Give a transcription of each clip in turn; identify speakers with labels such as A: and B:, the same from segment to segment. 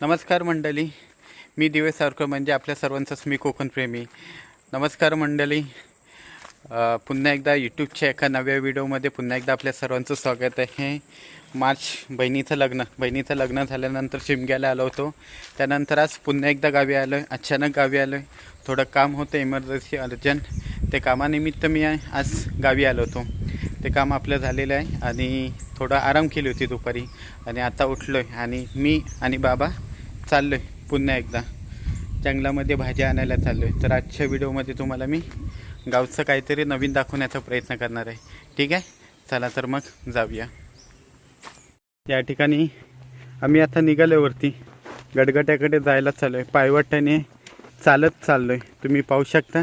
A: नमस्कार मंडळी. मी दिवे सावरकर म्हणजे आपल्या सर्वांचाच मी कोकणप्रेमी नमस्कार मंडळी. पुन्हा एकदा यूट्यूबच्या एका नव्या व्हिडिओमध्ये पुन्हा एकदा आपल्या सर्वांचं स्वागत आहे. मार्च बहिणीचं लग्न. बहिणीचं लग्न झाल्यानंतर शिमग्याला आलो होतो. त्यानंतर आज पुन्हा एकदा गावी आलो आहे अचानक गावी आलो आहे थोडं काम होतं इमर्जन्सी अर्जंट ते कामानिमित्त मी आज गावी आलो होतो. ते काम आपलं झालेलं आहे आणि थोडा आराम केली होती दुपारी. आणि आता उठलो आहे आणि मी आणि बाबा चाललो आहे पुन्हा एकदा. जंगलामध्ये भाज्या आणायला चाललो आहे तर आजच्या व्हिडिओमध्ये तुम्हाला मी गावचं काहीतरी नवीन दाखवण्याचा प्रयत्न करणार आहे. ठीक आहे? चला तर मग जाऊया. या ठिकाणी आम्ही आता निघाल्यावरती गडगट्याकडे जायला चाललो आहे पायवाट्याने चालत चाललो आहे तुम्ही पाहू शकता.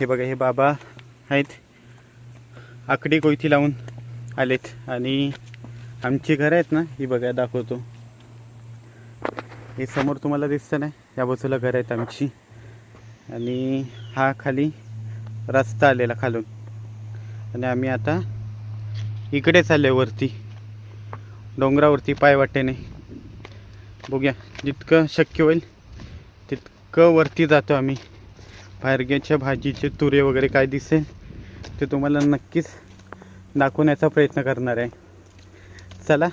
A: हे बघा हे बाबा आहेत. आकडी कोयती लावून आलेत. आणि आमची घरं आहेत ना ही बघा दाखवतो. हे समोर तुम्हाला दिसतं नाही. या बाजूला घर आहेत आमची. आणि हा खाली रस्ता आलेला खालून. आणि आम्ही आता इकडे चालले वरती. डोंगरावरती पायवाटेने बघूया जितकं शक्य होईल तितकं वरती जातो आम्ही. बाहेरग्याच्या भाजीचे तुरे वगैरे काय दिसेल ते तुम्हाला नक्कीच दाखवण्याचा प्रयत्न करणार आहे. चला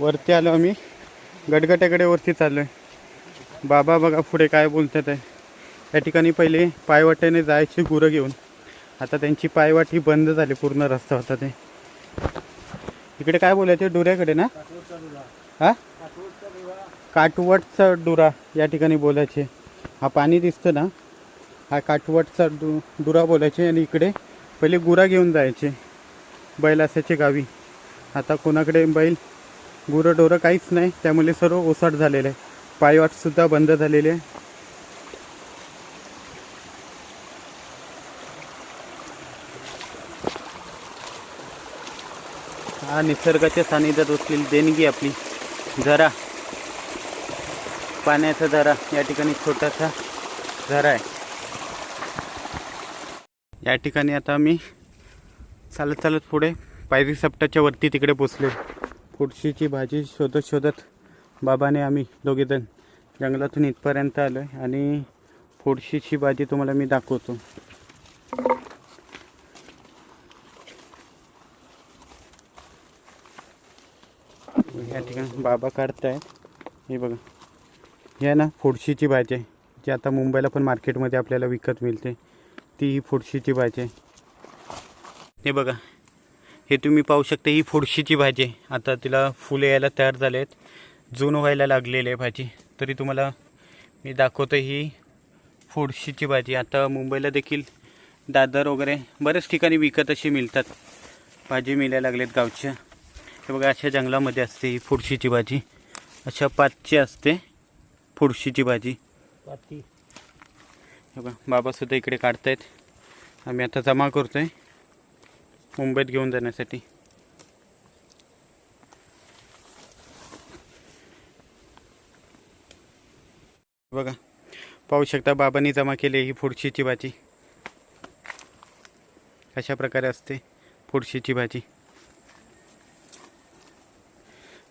A: वरती आलो आम्ही. गडगट्याकडे वरती चाललो आहे बाबा बघा पुढे काय बोलतात आहे. या ठिकाणी पहिले पायवाट्याने जायची गुरं घेऊन. आता त्यांची पायवाटी बंद झाली पूर्ण रस्ता होता ते. इकडे काय बोलायचे? डुऱ्याकडे ना? हा? काटवटचा डुरा या ठिकाणी बोलायचे. हा पाणी दिसतं ना? हा काटवटचा डु डुरा बोलायचे आणि इकडे पहिले गुरा घेऊन जायचे. बैल असायचे गावी. आता कोणाकडे बैल? गुरं डोरं काहीच नाही. त्यामुळे सर्व ओसाट झालेलं आहे. पायवाटसुद्धा बंद झालेली आहे. हा निसर्गाच्या सानिध्यात असलेली देणगी आपली. झरा. पाण्याचा झरा. या ठिकाणी छोटासा झरा आहे. या ठिकाणी आता मी चालत चालत पुढे पायरी सप्टाच्या वरती तिकडे पोचले फुडशीची भाजी शोधत शोधत बाबाने आम्ही दोघेजण जंगलातून इथपर्यंत आलो आहे आणि फुडशीची भाजी तुम्हाला मी दाखवतो. या ठिकाणी बाबा काढतायत. हे बघा. या ना फुडशीची भाजी आहे. जी आता मुंबईला पण मार्केटमध्ये आपल्याला विकत मिळते. ती ही फुडशीची भाजी आहे. हे बघा. हे तुम्ही पाहू शकता ही फुडशीची भाजी आहे. आता तिला फुले यायला तयार झाले आहेत जून व्हायला लागलेली आहे भाजी. तरी तुम्हाला मी दाखवतो ही फुडशीची भाजी. आता मुंबईला देखील दादर वगैरे बऱ्याच ठिकाणी विकत अशी मिळतात. भाजी मिळायला लागलेत गावच्या. हे बघा अशा जंगलामध्ये असते ही फुडशीची भाजी. अशा पातची असते फुडशीची भाजी. हे बघा बाबासुद्धा इकडे काढतायत. आम्ही आता जमा करतोय. मुंबईत घेऊन जाण्यासाठी. बघा पाहू शकता बाबांनी जमा केली ही फुडशीची भाजी अशा प्रकारे असते फुडशीची भाजी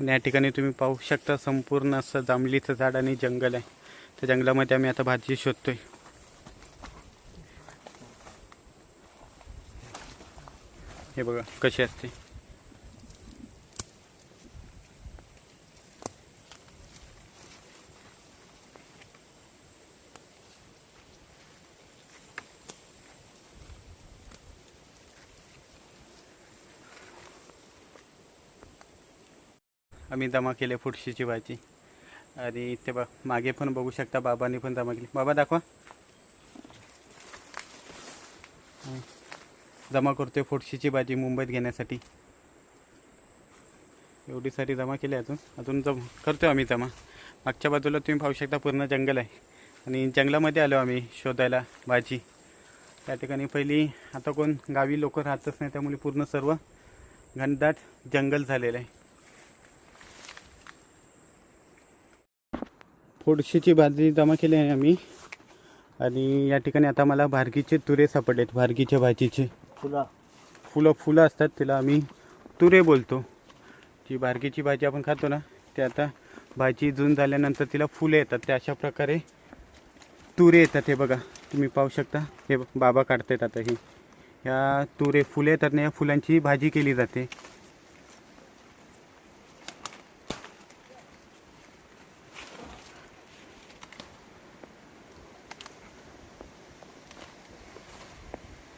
A: आणि या ठिकाणी तुम्ही पाहू शकता संपूर्ण असं जांभलीचं झाड आणि जंगल आहे. त्या जंगलामध्ये आम्ही आता भाजी शोधतोय. हे बघा कशी असते. आम्ही जमा केले फुडशीची भाजी. आणि ते बघ मागे पण बघू शकता बाबांनी पण जमा केली. बाबा दाखवा. जमा करतोय फुडशीची भाजी मुंबईत घेण्यासाठी. एवढी सारी जमा केली अजून. अजून जम करतो आम्ही जमा. मागच्या बाजूला तुम्ही पाहू शकता पूर्ण जंगल आहे. आणि जंगलामध्ये आलो आम्ही शोधायला भाजी त्या ठिकाणी पहिली आता कोण गावी लोक राहतच नाही त्यामुळे पूर्ण सर्व घनदाट जंगल झालेलं आहे. फोडशीची भाजी जमा केली आहे आम्ही. आणि या ठिकाणी आता मला भारगीचे तुरे सापडलेत भारगीच्या भाजीचे.
B: फुला.
A: फुलं फुलं असतात तिला आम्ही तुरे बोलतो. जी बारकीची भाजी आपण खातो ना ते आता भाजी जून झाल्यानंतर तिला फुलं येतात. ते अशा प्रकारे तुरे येतात हे बघा. तुम्ही पाहू शकता. हे ब- बाबा काढतायत आता ही. ह्या तुरे फुले येतात ना या फुलांची भाजी केली जाते.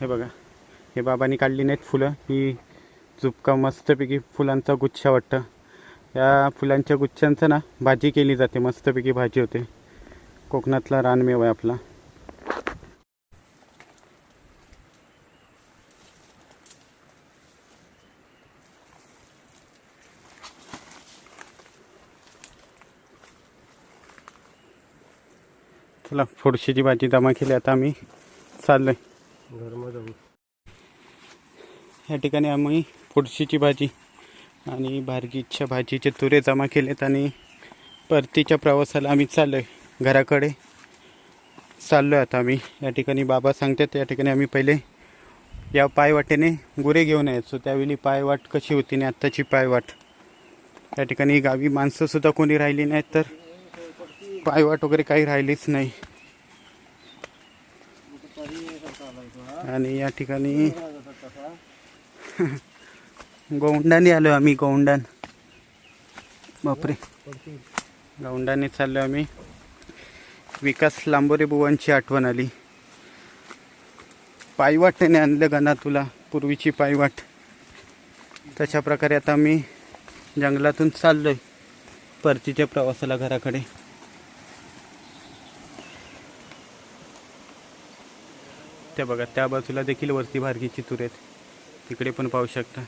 A: हे बघा. हे बाबांनी काढली नाहीत फुलं. ही चुपका मस्तपैकी फुलांचा गुच्छ वाटतं. या फुलांच्या गुच्छांचं ना भाजी केली जाते. मस्तपैकी भाजी होते. कोकणातला रानमेव आहे आपला. चला फोडशीची भाजी जमा केली. आता आम्ही चाललोय.
B: घरमध्ये जाऊ
A: या ठिकाणी आम्ही फुडशीची भाजी आणि भारगीच्या भाजीचे तुरे जमा केलेत आणि परतीच्या प्रवासाला आम्ही चाललो आहे घराकडे. चाललो आहे आता आम्ही. या ठिकाणी बाबा सांगतात या ठिकाणी आम्ही पहिले या पायवाटेने गुरे घेऊन यायचो. त्यावेळी पायवाट कशी होती आणि आत्ताची पायवाट? या ठिकाणी गावी माणसंसुद्धा कोणी राहिली नाहीत तर पायवाट वगैरे काही राहिलीच नाही. आणि या ठिकाणी गौंडाने आलो आम्ही गौंडान बापरे. गौंडाने चाललो आम्ही. विकास लांबोरे बुवांची आठवण आली. पायवाटेने आणलं गाणं तुला पूर्वीची पायवाट. तशा प्रकारे आता आम्ही जंगलातून चाललोय परतीच्या प्रवासाला घराकडे. त्या बघा त्या बाजूला देखील वरती भारगीची तूर आहेत. तिकडे पण पाहू शकता.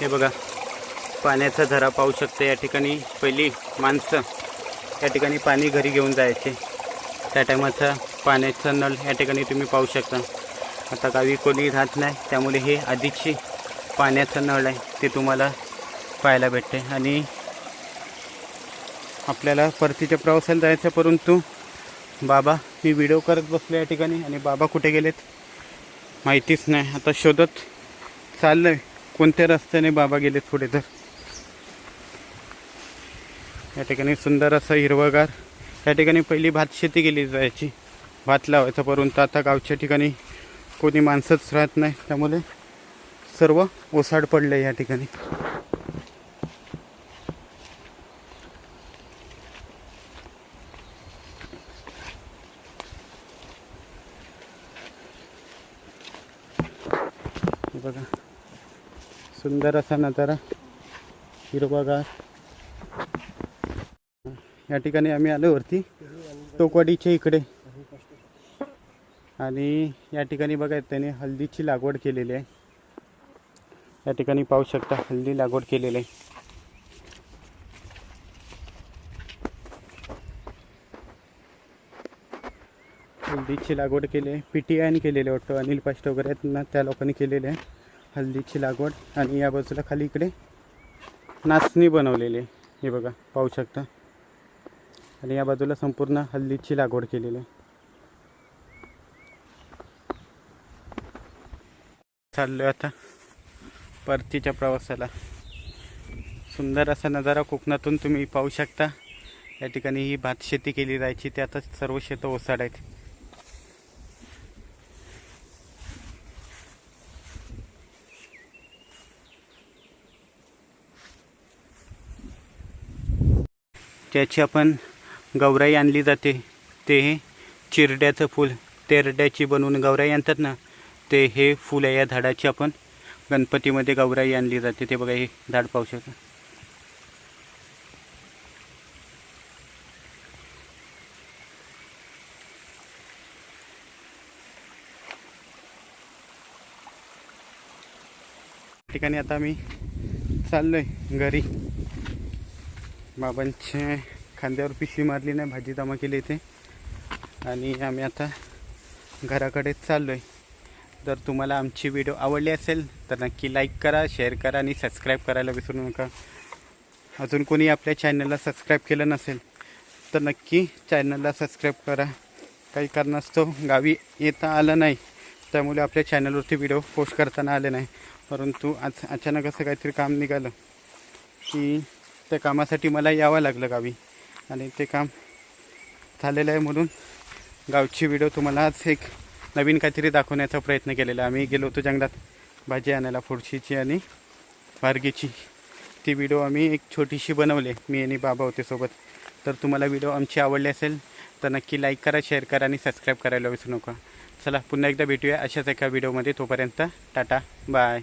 A: हे बघा पाण्याचा झरा पाहू शकतो या ठिकाणी. पहिली माणसं या ठिकाणी पाणी घरी घेऊन जायचे. त्या टायमाचा पाण्याचा नळ या ठिकाणी तुम्ही पाहू शकता. आता गावी कोणी राहत नाही त्यामुळे हे आधीची पाण्याचा नळ आहे ते तुम्हाला पाहायला भेटते. आणि आपल्याला परतीच्या प्रवासाला जायचं परंतु बाबा मी व्हिडिओ करत बसलो या ठिकाणी आणि बाबा कुठे गेलेत माहितीच नाही. आता शोधत चाललं आहे कोणत्या रस्त्याने बाबा गेलेत पुढे तर? या ठिकाणी सुंदर असं हिरवगार या ठिकाणी पहिली भात शेती केली जायची. भात लावायचा परंतु आता गावच्या ठिकाणी कोणी माणसंच राहत नाही. त्यामुळे सर्व ओसाड पडले या ठिकाणी. बघा. सुंदर असा नजारा हिरवागार. या ठिकाणी आम्ही आलो वरती. टोकवाडीच्या इकडे. आणि या ठिकाणी बघा त्याने हल्दीची लागवड केलेली आहे. या ठिकाणी पाहू शकता हल्दी लागवड केलेली आहे. हल्दीची लागवड केली आहे. पी टी आयने केलेली वाटतं. अनिल पाष्ट वगैरे आहेत ना त्या लोकांनी केलेली आहे हल्दीची लागवड. आणि या बाजूला खाली इकडे नाचणी बनवलेली आहे. हे बघा पाहू शकता. आणि या बाजूला संपूर्ण हल्दीची लागवड केलेली आहे. चाललो आता. परतीच्या प्रवासाला. सुंदर असा नजारा कोकणातून तुम्ही पाहू शकता. या ठिकाणी ही भात शेती केली जायची. ते आता सर्व शेतं ओसाड आहेत. त्याची आपण गौराई आणली जाते ते चिरड्याचं फूल. तेरड्याची बनवून गौराई आणतात ना? ते हे फुल आहे या झाडाची आपण गणपतीमध्ये गौराई आणली जाते. ते बघा हे झाड पाहू शकता. ठिकाणी आता मी चाललोय घरी. बाबांचे खांद्यावर पिशवी मारली नाही भाजी जमा केली इथे. आणि आम्ही आता घराकडे चाललो आहे जर तुम्हाला आमची व्हिडिओ आवडली असेल तर नक्की लाईक करा शेअर करा आणि सबस्क्राईब करायला विसरू नका. अजून कोणी आपल्या चॅनलला सबस्क्राईब केलं नसेल तर नक्की चॅनलला सबस्क्राईब करा. काही कारणास्तव गावी येता आलं नाही त्यामुळे आपल्या चॅनलवरती व्हिडिओ पोस्ट करताना आले नाही. परंतु आज अचानक असं काहीतरी काम निघालं की त्या कामासाठी मला यावं लागलं गावी. आणि ते काम झालेलं आहे म्हणून गावची व्हिडिओ तुम्हाला आज एक नवीन काहीतरी दाखवण्याचा प्रयत्न केलेला. आम्ही गेलो होतो जंगलात भाजी आणायला फुडशीची आणि वारगीची. ती व्हिडिओ आम्ही एक छोटीशी बनवली. मी आणि बाबा होते सोबत. तर तुम्हाला व्हिडिओ आमची आवडली असेल तर नक्की लाईक करा शेअर करा आणि सबस्क्राईब करायला विसरू नका. चला पुन्हा एकदा भेटूया अशाच एका व्हिडिओमध्ये तोपर्यंत टाटा बाय